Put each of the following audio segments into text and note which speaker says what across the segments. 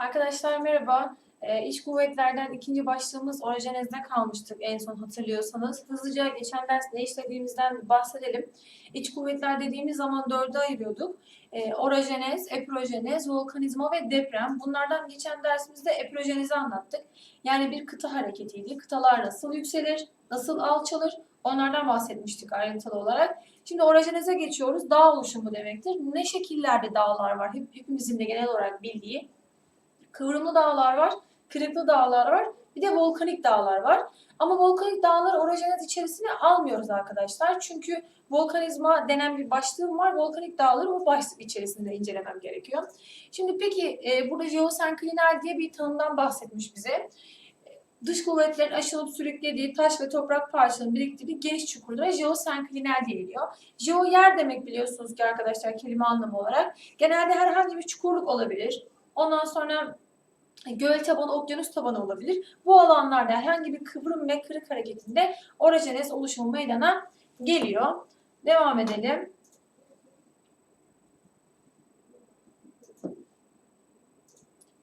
Speaker 1: Arkadaşlar merhaba. Ee, İç kuvvetlerden ikinci başlığımız orojenezde kalmıştık en son hatırlıyorsanız. Hızlıca geçen ders ne işlediğimizden bahsedelim. İç kuvvetler dediğimiz zaman dörde ayırıyorduk. Ee, orojenez, epirojenez, volkanizma ve deprem. Bunlardan geçen dersimizde epirojenezi anlattık. Yani bir kıta hareketiydi. Kıtalar nasıl yükselir, nasıl alçalır onlardan bahsetmiştik ayrıntılı olarak. Şimdi orojeneze geçiyoruz. Dağ oluşumu demektir. Ne şekillerde dağlar var? Hep, hepimizin de genel olarak bildiği. Kıvrımlı dağlar var, kırıklı dağlar var, bir de volkanik dağlar var. Ama volkanik dağları orojenez içerisine almıyoruz arkadaşlar. Çünkü volkanizma denen bir başlığım var. Volkanik dağları o başlık içerisinde incelemem gerekiyor. Şimdi peki e, burada jeosenklinal diye bir tanımdan bahsetmiş bize. Dış kuvvetlerin aşılıp sürüklediği taş ve toprak parçalarının biriktirdiği geniş çukurlara jeosenklinal deniliyor. Jeo yer demek biliyorsunuz ki arkadaşlar kelime anlamı olarak. Genelde herhangi bir çukurluk olabilir. Ondan sonra göl tabanı, okyanus tabanı olabilir. Bu alanlarda herhangi bir kıvrım ve kırık hareketinde orojenez oluşumu meydana geliyor. Devam edelim.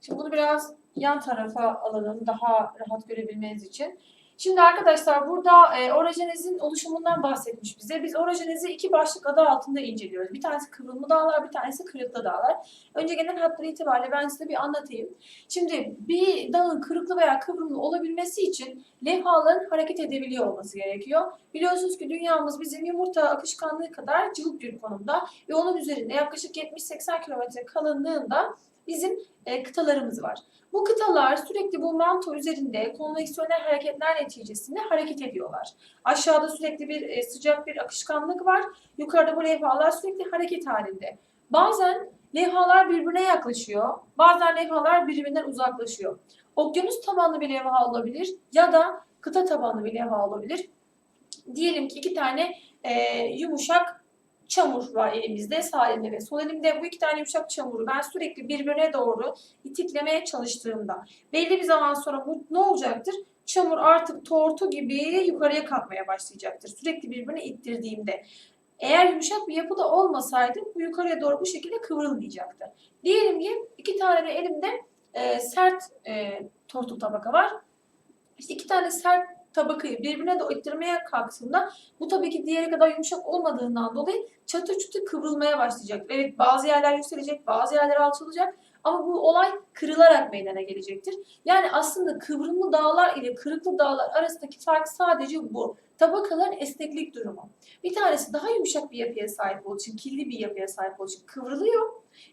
Speaker 1: Şimdi bunu biraz yan tarafa alalım daha rahat görebilmeniz için. Şimdi arkadaşlar burada e, orojenezin oluşumundan bahsetmiş bize. Biz orojenezi iki başlık adı altında inceliyoruz. Bir tanesi kıvrımlı dağlar, bir tanesi kırıklı dağlar. Önce genel hatları itibariyle ben size bir anlatayım. Şimdi bir dağın kırıklı veya kıvrımlı olabilmesi için levhaların hareket edebiliyor olması gerekiyor. Biliyorsunuz ki dünyamız bizim yumurta akışkanlığı kadar cıvık bir konumda ve onun üzerinde yaklaşık 70-80 kilometre kalınlığında bizim e, kıtalarımız var. Bu kıtalar sürekli bu manto üzerinde konveksiyonel hareketler neticesinde hareket ediyorlar. Aşağıda sürekli bir e, sıcak bir akışkanlık var. Yukarıda bu levhalar sürekli hareket halinde. Bazen levhalar birbirine yaklaşıyor. Bazen levhalar birbirinden uzaklaşıyor. Okyanus tabanlı bir levha olabilir ya da kıta tabanlı bir levha olabilir. Diyelim ki iki tane e, yumuşak çamur var elimizde sağ elimde ve sol elimde. Bu iki tane yumuşak çamuru ben sürekli birbirine doğru itiklemeye çalıştığımda belli bir zaman sonra bu ne olacaktır? Çamur artık tortu gibi yukarıya kalkmaya başlayacaktır. Sürekli birbirine ittirdiğimde. Eğer yumuşak bir yapıda olmasaydı bu yukarıya doğru bu şekilde kıvrılmayacaktı. Diyelim ki iki tane de elimde e, sert e, tortu tabaka var. İşte iki tane sert tabakayı birbirine de ittirmeye kalktığında bu tabii ki diğeri kadar yumuşak olmadığından dolayı çatır çutur kıvrılmaya başlayacak. Evet bazı yerler yükselecek, bazı yerler alçalacak ama bu olay kırılarak meydana gelecektir. Yani aslında kıvrımlı dağlar ile kırıklı dağlar arasındaki fark sadece bu. Tabakaların esneklik durumu. Bir tanesi daha yumuşak bir yapıya sahip olduğu için, kirli bir yapıya sahip olduğu için kıvrılıyor.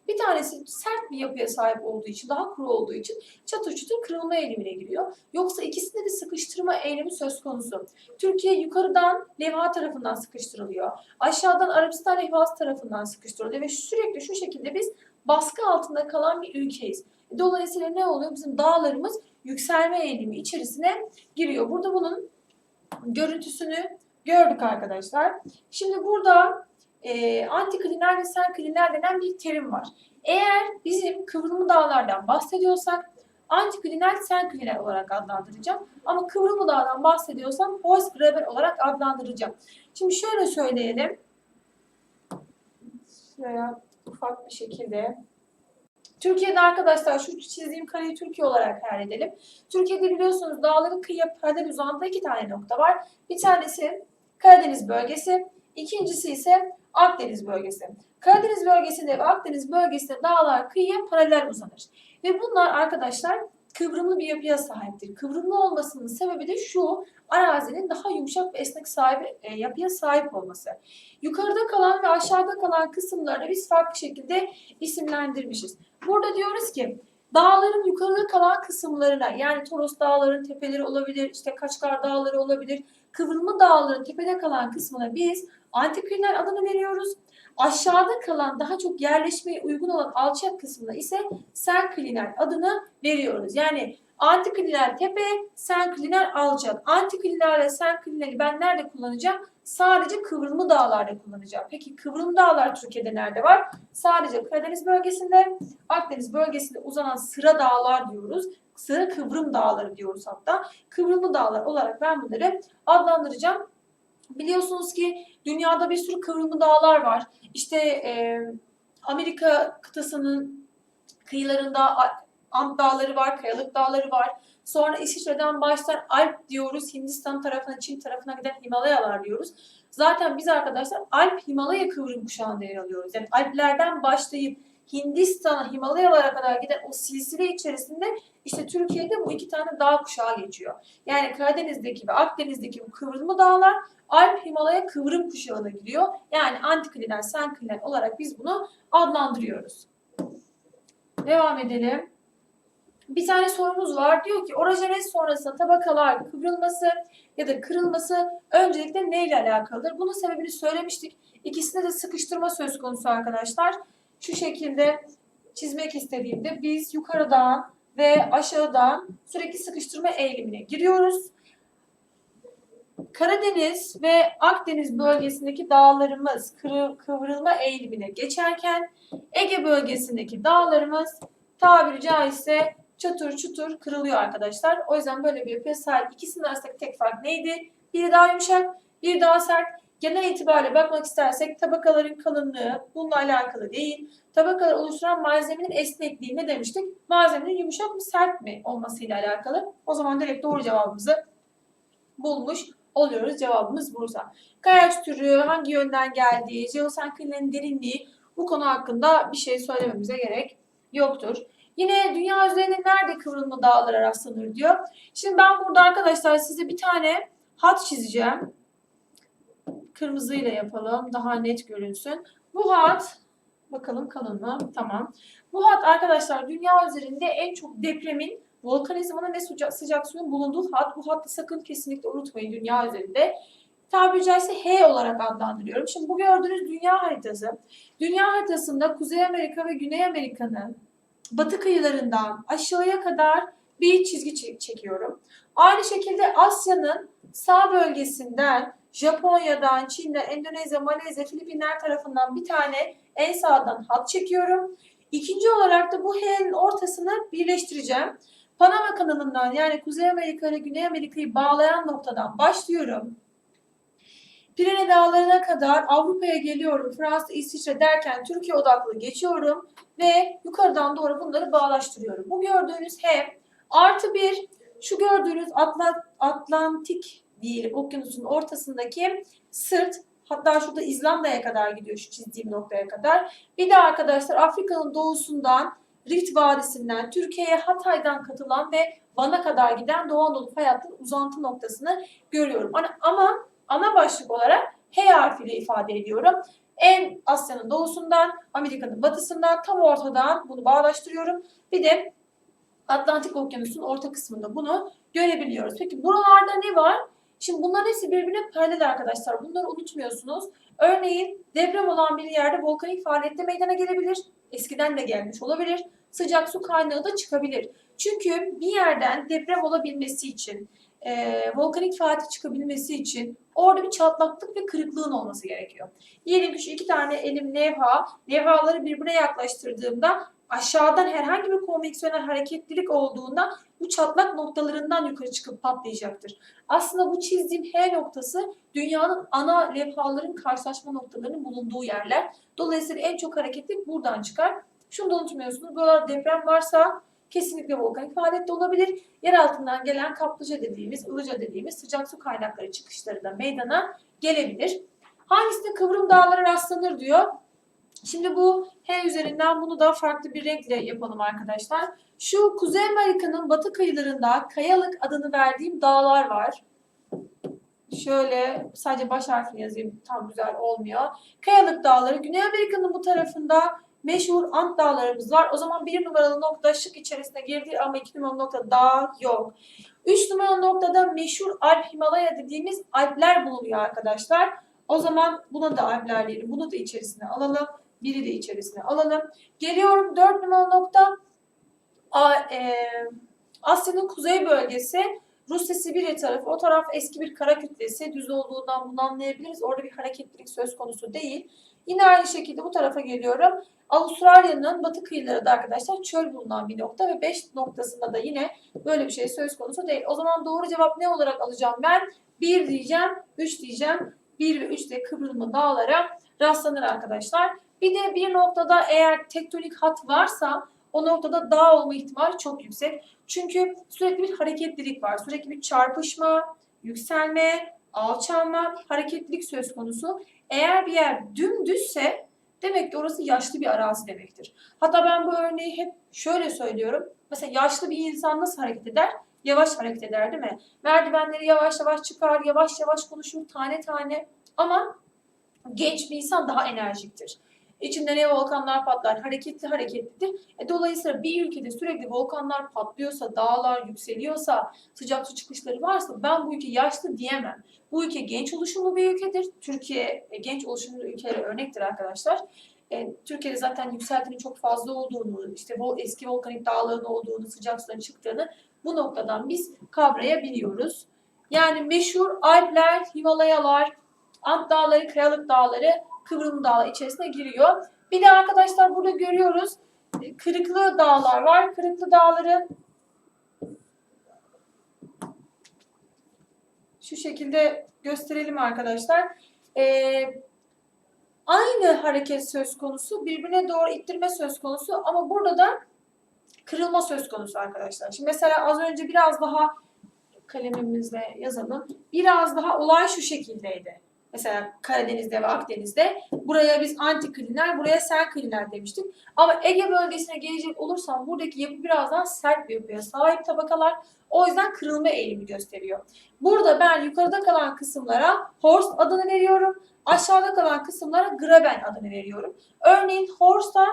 Speaker 1: Bir tanesi sert bir yapıya sahip olduğu için, daha kuru olduğu için çatır çutur kırılma eğilimine giriyor. Yoksa ikisinde de sıkıştırma eğilimi söz konusu. Türkiye yukarıdan levha tarafından sıkıştırılıyor. Aşağıdan Arabistan levhası tarafından sıkıştırılıyor ve sürekli şu şekilde biz baskı altında kalan bir ülkeyiz. Dolayısıyla ne oluyor? Bizim dağlarımız yükselme eğilimi içerisine giriyor. Burada bunun görüntüsünü gördük arkadaşlar. Şimdi burada e, antiklinal ve senklinal denen bir terim var. Eğer bizim kıvrımlı dağlardan bahsediyorsak antiklinal senklinal olarak adlandıracağım. Ama kıvrımlı dağdan bahsediyorsam postgraber olarak adlandıracağım. Şimdi şöyle söyleyelim. Şuraya ufak bir şekilde. Türkiye'de arkadaşlar şu çizdiğim kareyi Türkiye olarak hayal edelim. Türkiye'de biliyorsunuz dağların kıyıya paralel uzandığı iki tane nokta var. Bir tanesi Karadeniz bölgesi, ikincisi ise Akdeniz bölgesi. Karadeniz bölgesinde ve Akdeniz bölgesinde dağlar kıyıya paralel uzanır. Ve bunlar arkadaşlar kıvrımlı bir yapıya sahiptir. Kıvrımlı olmasının sebebi de şu, arazinin daha yumuşak ve esnek sahibi, e, yapıya sahip olması. Yukarıda kalan ve aşağıda kalan kısımları biz farklı şekilde isimlendirmişiz. Burada diyoruz ki dağların yukarıda kalan kısımlarına yani Toros dağların tepeleri olabilir, işte Kaçkar dağları olabilir, kıvrımlı dağların tepede kalan kısmına biz antiklinal adını veriyoruz. Aşağıda kalan daha çok yerleşmeye uygun olan alçak kısmına ise senklinal adını veriyoruz. Yani antiklinal tepe, senklinal alçak. Antiklinal ve senklinali ben nerede kullanacağım? Sadece kıvrımlı dağlarda kullanacağım. Peki kıvrımlı dağlar Türkiye'de nerede var? Sadece Karadeniz bölgesinde, Akdeniz bölgesinde uzanan sıra dağlar diyoruz. Sıra kıvrım dağları diyoruz hatta. Kıvrımlı dağlar olarak ben bunları adlandıracağım. Biliyorsunuz ki dünyada bir sürü kıvrımlı dağlar var. İşte e, Amerika kıtasının kıyılarında Ant Dağları var, Kayalık Dağları var. Sonra İsviçre'den başlar Alp diyoruz. Hindistan tarafına, Çin tarafına giden Himalayalar diyoruz. Zaten biz arkadaşlar Alp Himalaya kıvrım kuşağında yer alıyoruz. Yani Alplerden başlayıp Hindistan'a, Himalayalara kadar giden o silsile içerisinde işte Türkiye'de bu iki tane dağ kuşağı geçiyor. Yani Karadeniz'deki ve Akdeniz'deki bu kıvrımlı dağlar Alp Himalaya kıvrım kuşağına giriyor. Yani antiklinen, senklinen olarak biz bunu adlandırıyoruz. Devam edelim. Bir tane sorumuz var. Diyor ki orajenez sonrasında tabakalar kıvrılması ya da kırılması öncelikle neyle alakalıdır? Bunun sebebini söylemiştik. İkisinde de sıkıştırma söz konusu arkadaşlar. Şu şekilde çizmek istediğimde biz yukarıdan ve aşağıdan sürekli sıkıştırma eğilimine giriyoruz. Karadeniz ve Akdeniz bölgesindeki dağlarımız kıvrılma eğilimine geçerken Ege bölgesindeki dağlarımız tabiri caizse çatır çutur kırılıyor arkadaşlar. O yüzden böyle bir yapıya sahip. İkisinin arasındaki tek fark neydi? Biri daha yumuşak, biri daha sert. Genel itibariyle bakmak istersek tabakaların kalınlığı bununla alakalı değil. Tabakalar oluşturan malzemenin esnekliği ne demiştik? Malzemenin yumuşak mı sert mi olmasıyla alakalı. O zaman direkt doğru cevabımızı bulmuş oluyoruz. Cevabımız Bursa. Kayaç türü, hangi yönden geldiği, jeosenklinin derinliği bu konu hakkında bir şey söylememize gerek yoktur. Yine dünya üzerinde nerede kıvrılma dağlara rastlanır diyor. Şimdi ben burada arkadaşlar size bir tane hat çizeceğim. Kırmızıyla yapalım. Daha net görünsün. Bu hat bakalım kalın mı? Tamam. Bu hat arkadaşlar dünya üzerinde en çok depremin volkanizmanın ve sıcak, sıcak suyun bulunduğu hat. Bu hattı sakın kesinlikle unutmayın dünya üzerinde. Tabiri caizse H olarak adlandırıyorum. Şimdi bu gördüğünüz dünya haritası. Dünya haritasında Kuzey Amerika ve Güney Amerika'nın batı kıyılarından aşağıya kadar bir çizgi çe- çekiyorum. Aynı şekilde Asya'nın sağ bölgesinden Japonya'dan, Çin'den, Endonezya, Malezya, Filipinler tarafından bir tane en sağdan hat çekiyorum. İkinci olarak da bu H'nin ortasını birleştireceğim. Panama kanalından yani Kuzey Amerika ile Güney Amerika'yı bağlayan noktadan başlıyorum. Pirene Dağları'na kadar Avrupa'ya geliyorum. Fransa, İsviçre derken Türkiye odaklı geçiyorum ve yukarıdan doğru bunları bağlaştırıyorum. Bu gördüğünüz H artı bir şu gördüğünüz Atla- Atlantik diyelim okyanusun ortasındaki sırt hatta şurada İzlanda'ya kadar gidiyor şu çizdiğim noktaya kadar. Bir de arkadaşlar Afrika'nın doğusundan Rift Vadisi'nden Türkiye'ye Hatay'dan katılan ve Van'a kadar giden Doğu Anadolu fay uzantı noktasını görüyorum. Ama ana başlık olarak H harfiyle ifade ediyorum. En Asya'nın doğusundan, Amerika'nın batısından, tam ortadan bunu bağdaştırıyorum. Bir de Atlantik Okyanusu'nun orta kısmında bunu görebiliyoruz. Peki buralarda ne var? Şimdi bunların hepsi birbirine paralel arkadaşlar. Bunları unutmuyorsunuz. Örneğin deprem olan bir yerde volkanik faaliyette meydana gelebilir. Eskiden de gelmiş olabilir. Sıcak su kaynağı da çıkabilir. Çünkü bir yerden deprem olabilmesi için, e, volkanik faaliyet çıkabilmesi için orada bir çatlaklık ve kırıklığın olması gerekiyor. Diyelim ki şu iki tane elim levha, levhaları birbirine yaklaştırdığımda aşağıdan herhangi bir konveksiyonel hareketlilik olduğunda bu çatlak noktalarından yukarı çıkıp patlayacaktır. Aslında bu çizdiğim H noktası dünyanın ana levhaların karşılaşma noktalarının bulunduğu yerler. Dolayısıyla en çok hareketlilik buradan çıkar. Şunu da unutmuyorsunuz. Buralarda deprem varsa kesinlikle volkanik faaliyet de olabilir. Yer altından gelen kaplıca dediğimiz, ılıca dediğimiz sıcak su kaynakları çıkışları da meydana gelebilir. Hangisinde kıvrım dağlara rastlanır diyor. Şimdi bu H üzerinden bunu da farklı bir renkle yapalım arkadaşlar. Şu Kuzey Amerika'nın batı kıyılarında Kayalık adını verdiğim dağlar var. Şöyle sadece baş harfini yazayım tam güzel olmuyor. Kayalık Dağları. Güney Amerika'nın bu tarafında meşhur Ant Dağlarımız var. O zaman bir numaralı nokta şık içerisine girdi ama iki numaralı nokta dağ yok. Üç numaralı noktada meşhur Alp Himalaya dediğimiz Alpler bulunuyor arkadaşlar. O zaman buna da Alpler diyelim. Bunu da içerisine alalım. Biri de içerisine alalım. Geliyorum dört numaralı nokta e, Asya'nın kuzey bölgesi Rusya Sibirya tarafı. O taraf eski bir kara kütlesi. Düz olduğundan bunu anlayabiliriz. Orada bir hareketlilik söz konusu değil. Yine aynı şekilde bu tarafa geliyorum. Avustralya'nın batı kıyıları da arkadaşlar çöl bulunan bir nokta ve 5 noktasında da yine böyle bir şey söz konusu değil. O zaman doğru cevap ne olarak alacağım ben? 1 diyeceğim, 3 diyeceğim. 1 ve 3 de kıvrılma dağlara rastlanır arkadaşlar. Bir de bir noktada eğer tektonik hat varsa o noktada dağ olma ihtimali çok yüksek. Çünkü sürekli bir hareketlilik var. Sürekli bir çarpışma, yükselme, alçalma, hareketlilik söz konusu. Eğer bir yer dümdüzse demek ki orası yaşlı bir arazi demektir. Hatta ben bu örneği hep şöyle söylüyorum. Mesela yaşlı bir insan nasıl hareket eder? Yavaş hareket eder değil mi? Merdivenleri yavaş yavaş çıkar, yavaş yavaş konuşur, tane tane. Ama genç bir insan daha enerjiktir. İçinde ne volkanlar patlar, hareketli hareketlidir. E, dolayısıyla bir ülkede sürekli volkanlar patlıyorsa, dağlar yükseliyorsa, sıcak su çıkışları varsa ben bu ülke yaşlı diyemem. Bu ülke genç oluşumlu bir ülkedir. Türkiye e, genç oluşumlu ülkelere örnektir arkadaşlar. E, Türkiye'de zaten yükseltinin çok fazla olduğunu, işte bu eski volkanik dağların olduğunu, sıcak suların çıktığını bu noktadan biz kavrayabiliyoruz. Yani meşhur Alpler, Himalayalar, Ant Dağları, Kayalık Dağları, Kıvrım Dağı içerisine giriyor. Bir de arkadaşlar burada görüyoruz e, Kırıklı Dağlar var. Kırıklı Dağları şu şekilde gösterelim arkadaşlar. Ee, aynı hareket söz konusu, birbirine doğru ittirme söz konusu ama burada da kırılma söz konusu arkadaşlar. Şimdi mesela az önce biraz daha kalemimizle yazalım. Biraz daha olay şu şekildeydi. Mesela Karadeniz'de ve Akdeniz'de buraya biz antikliner, buraya senkliner demiştik. Ama Ege bölgesine gelecek olursam buradaki yapı biraz daha sert bir yapıya sahip tabakalar. O yüzden kırılma eğilimi gösteriyor. Burada ben yukarıda kalan kısımlara Horst adını veriyorum. Aşağıda kalan kısımlara Graben adını veriyorum. Örneğin Horst'a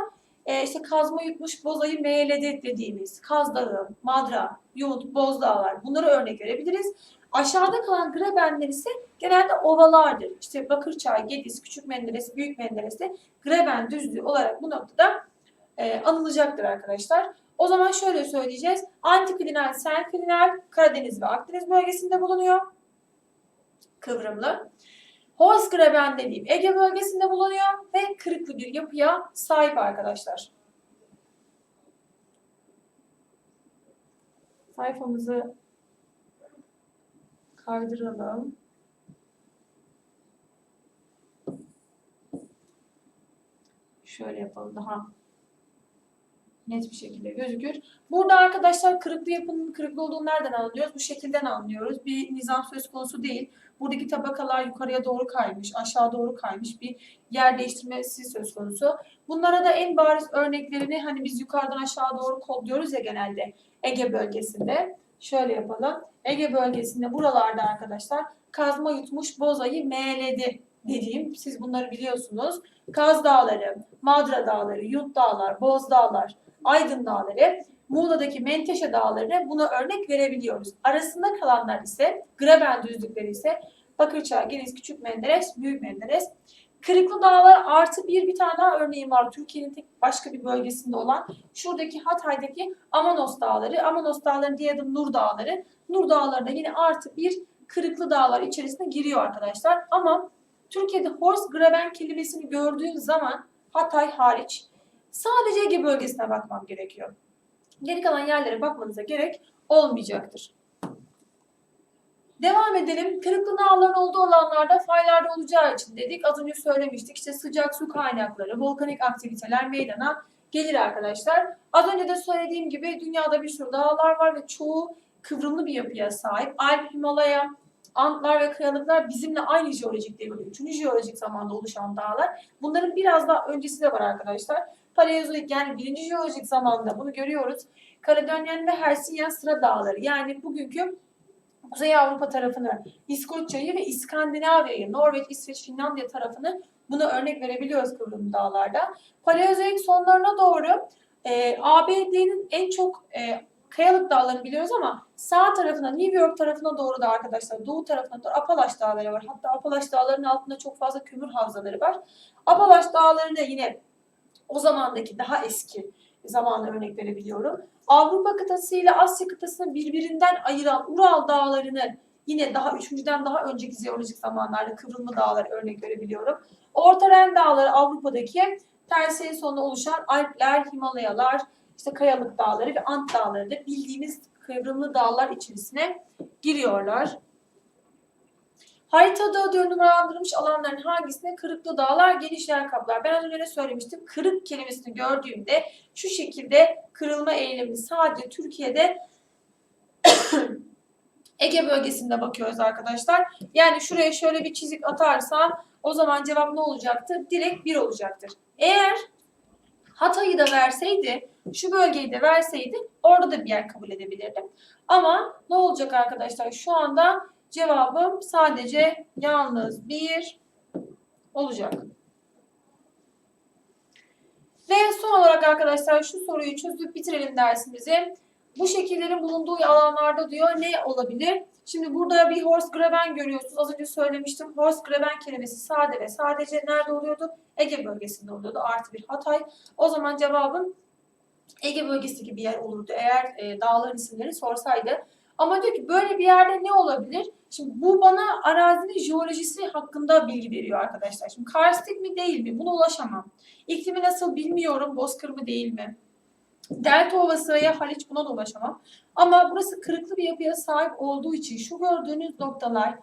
Speaker 1: e, işte kazma yutmuş bozayı meyledi dediğimiz Kaz Dağı, Madra, Yut, Bozdağlar bunları örnek verebiliriz. Aşağıda kalan Grabenler ise genelde ovalardır. İşte Bakırçay, Gediz, Küçük Menderes, Büyük Menderes'te Graben düzlüğü olarak bu noktada e, anılacaktır arkadaşlar. O zaman şöyle söyleyeceğiz. Antiklinal, senklinal Karadeniz ve Akdeniz bölgesinde bulunuyor. Kıvrımlı. Holzgraben dediğim Ege bölgesinde bulunuyor ve kırıklı bir yapıya sahip arkadaşlar. Sayfamızı kaydıralım. Şöyle yapalım daha net bir şekilde gözükür. Burada arkadaşlar kırıklı yapının kırıklı olduğunu nereden anlıyoruz? Bu şekilden anlıyoruz. Bir nizam söz konusu değil. Buradaki tabakalar yukarıya doğru kaymış, aşağı doğru kaymış bir yer değiştirmesi söz konusu. Bunlara da en bariz örneklerini hani biz yukarıdan aşağı doğru kodluyoruz ya genelde Ege bölgesinde. Şöyle yapalım. Ege bölgesinde buralarda arkadaşlar kazma yutmuş bozayı meğledi dediğim siz bunları biliyorsunuz. Kaz Dağları, Madra Dağları, Yut Dağlar, Boz Dağlar, Aydın Dağları, Muğla'daki Menteşe Dağları buna örnek verebiliyoruz. Arasında kalanlar ise Graben düzlükleri ise Bakırçay, Geniz, Küçük Menderes, Büyük Menderes. Kırıklı Dağlar artı bir bir tane daha örneğim var. Türkiye'nin tek başka bir bölgesinde olan şuradaki Hatay'daki Amanos Dağları. Amanos Dağları diye adı Nur Dağları. Nur Dağları da yine artı bir Kırıklı Dağlar içerisine giriyor arkadaşlar. Ama Türkiye'de Horst Graben kelimesini gördüğün zaman Hatay hariç sadece Ege bölgesine bakmam gerekiyor. Geri kalan yerlere bakmanıza gerek olmayacaktır. Devam edelim. Kırıklı dağların olduğu alanlarda faylarda olacağı için dedik. Az önce söylemiştik. İşte sıcak su kaynakları, volkanik aktiviteler meydana gelir arkadaşlar. Az önce de söylediğim gibi dünyada bir sürü dağlar var ve çoğu kıvrımlı bir yapıya sahip. Alp, Himalaya, Antlar ve kayalıklar bizimle aynı jeolojik devirde, üçüncü jeolojik zamanda oluşan dağlar. Bunların biraz daha öncesi de var arkadaşlar. Paleozoik yani birinci jeolojik zamanda bunu görüyoruz. Kaledonyen ve Hersinyen sıra dağları yani bugünkü Kuzey Avrupa tarafını, İskoçya'yı ve İskandinavya'yı, Norveç, İsveç, Finlandiya tarafını buna örnek verebiliyoruz kıvrım dağlarda. Paleozoik sonlarına doğru e, ABD'nin en çok e, kayalık dağlarını biliyoruz ama sağ tarafına New York tarafına doğru da arkadaşlar doğu tarafına doğru Apalaş dağları var. Hatta Apalaş dağlarının altında çok fazla kömür havzaları var. Apalaş dağlarını yine o zamandaki daha eski zamanla örnek verebiliyorum. Avrupa kıtası ile Asya kıtasını birbirinden ayıran Ural dağlarını yine daha üçüncüden daha önceki jeolojik zamanlarda kıvrımlı dağlar örnek verebiliyorum. Orta Ren dağları Avrupa'daki Tersiye sonunda oluşan Alpler, Himalayalar, işte Kayalık dağları ve Ant dağları da bildiğimiz kıvrımlı dağlar içerisine giriyorlar. Haritada dört numaralandırılmış alanların hangisine kırıklı dağlar geniş yer kaplar? Ben az önce söylemiştim? Kırık kelimesini gördüğümde şu şekilde kırılma eğilimini sadece Türkiye'de Ege bölgesinde bakıyoruz arkadaşlar. Yani şuraya şöyle bir çizik atarsam o zaman cevap ne olacaktır? Direkt 1 olacaktır. Eğer Hatay'ı da verseydi, şu bölgeyi de verseydi orada da bir yer kabul edebilirdim. Ama ne olacak arkadaşlar? Şu anda cevabım sadece yalnız 1 olacak. Ve son olarak arkadaşlar şu soruyu çözüp bitirelim dersimizi. Bu şekillerin bulunduğu alanlarda diyor ne olabilir? Şimdi burada bir horse graben görüyorsunuz. Az önce söylemiştim. Horse graben kelimesi sade ve sadece nerede oluyordu? Ege bölgesinde oluyordu. Artı bir Hatay. O zaman cevabım Ege bölgesi gibi yer olurdu eğer e, dağların isimlerini sorsaydı. Ama diyor ki böyle bir yerde ne olabilir? Şimdi bu bana arazinin jeolojisi hakkında bilgi veriyor arkadaşlar. Şimdi karstik mi değil mi? Buna ulaşamam. İklimi nasıl bilmiyorum. Bozkır mı değil mi? Delta Ovası veya Haliç buna da ulaşamam. Ama burası kırıklı bir yapıya sahip olduğu için şu gördüğünüz noktalar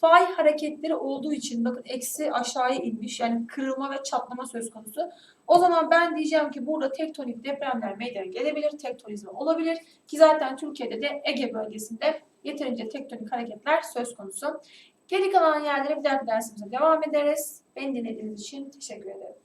Speaker 1: fay hareketleri olduğu için bakın eksi aşağıya inmiş yani kırılma ve çatlama söz konusu. O zaman ben diyeceğim ki burada tektonik depremler meydana gelebilir, tektonizma olabilir ki zaten Türkiye'de de Ege bölgesinde yeterince tektonik hareketler söz konusu. Geri kalan yerlere bir dahaki dersimize devam ederiz. Beni dinlediğiniz için teşekkür ederim.